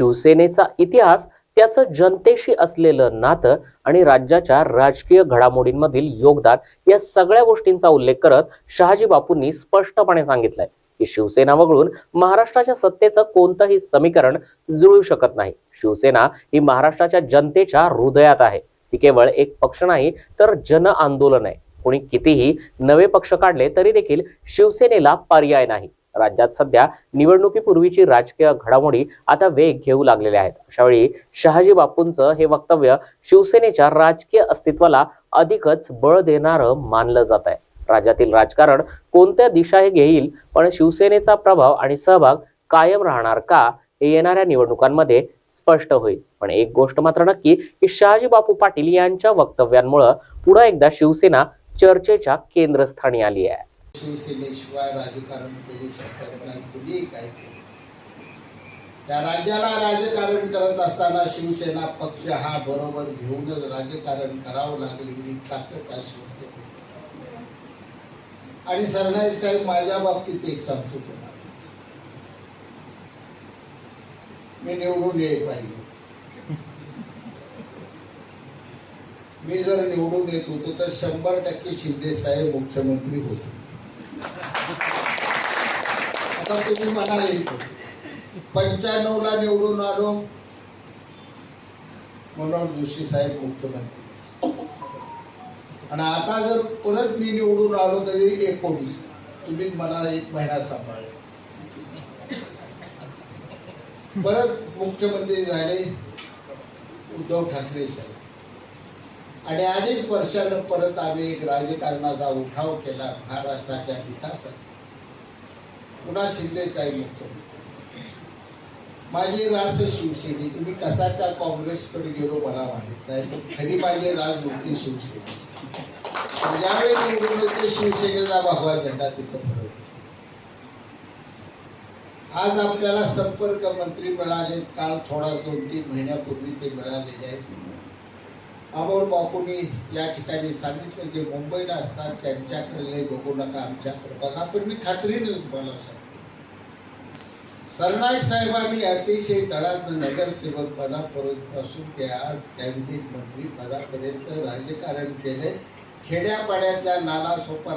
शिवसेनेचा इतिहास त्याचं जनतेशी असलेलं नातं आणि राज्याच्या राजकीय घडामोडींमधील योगदान या सगळ्या गोष्टींचा उल्लेख करत शहाजी बापूंनी स्पष्टपणे सांगितलंय की शिवसेना वगळून महाराष्ट्राच्या सत्तेचं कोणतंही समीकरण जुळू शकत नाही. शिवसेना ही महाराष्ट्राच्या जनतेच्या हृदयात आहे. ती केवळ एक पक्ष नाही तर जन आंदोलन आहे. कोणी कितीही नवे पक्ष काढले तरी देखील शिवसेनेला पर्याय नाही. राज्यात सध्या निवडणुकीपूर्वीची राजकीय घडामोडी आता वेग घेऊ लागलेल्या आहेत. अशावेळी शहाजी बापूंचं हे वक्तव्य शिवसेनेच्या राजकीय अस्तित्वाला अधिकच बळ देणारं मानलं जात आहे. राज्यातील राजकारण कोणत्या दिशा हे घेईल पण शिवसेनेचा प्रभाव आणि सहभाग कायम राहणार का हे येणाऱ्या निवडणुकांमध्ये स्पष्ट होईल. पण एक गोष्ट मात्र नक्की की शहाजी बापू पाटील यांच्या वक्तव्यांमुळं पुन्हा एकदा शिवसेना चर्चेच्या केंद्रस्थानी आली आहे. शिवसेनेशिवाय राजकारण करू शकत नाही. कुणीही काही केले त्या राज्याला राजकारण करत असताना शिवसेना पक्ष हा बरोबर घेऊनच राजकारण करावं लागेल. एवढी ताकद आज शिवसेनेत आणि सरनाईक साहेब माझ्या बाबतीत एक सांगतो तुम्हाला मी निवडून ये पाहिजे मी जर निवडून येत होतो तर शंभर टक्के शिंदे साहेब मुख्यमंत्री होते. आता तुम्ही म्हणाल पंच्याण्णव ला निवडून आलो. मनोहर जोशी साहेब मुख्यमंत्री. आणि आता जर परत मी निवडून आलो तरी एकोणीस. तुम्ही मला एक महिना सांभाळले परत मुख्यमंत्री झाले उद्धव ठाकरे साहेब. आणि अडीच वर्षानं परत आम्ही एक राजकारणाचा उठाव केला महाराष्ट्राच्या हितासाठी पुन्हा शिंदे साहेब मुख्यमंत्री. माझी रास शिवसेने तुम्ही कसाच्या काँग्रेसकडे गेलो मला माहीत नाही पण खरी माझी राज नव्हती म्हणजे शिवसेने. ज्यावेळी निवडून येते शिवसेनेचा भगवा झेंडा तिथं पडत आज आपल्याला संपर्क मंत्री मिळाले काल थोडा दोन तीन महिन्यापूर्वी ते मिळालेले आहेत. अमोल बापूंनी या ठिकाणी सांगितलं जे मुंबईला असतात त्यांच्याकडे बघू नका आमच्याकडे. बघा पण मी खात्रीने तुम्हाला सांगतो. सरनाईक साहेबांनी अतिशय तळात नगरसेवक पदापासून ते आज कॅबिनेट मंत्री पदापर्यंत राजकारण केले. खेड्यापाड्यातल्या नाला सोपा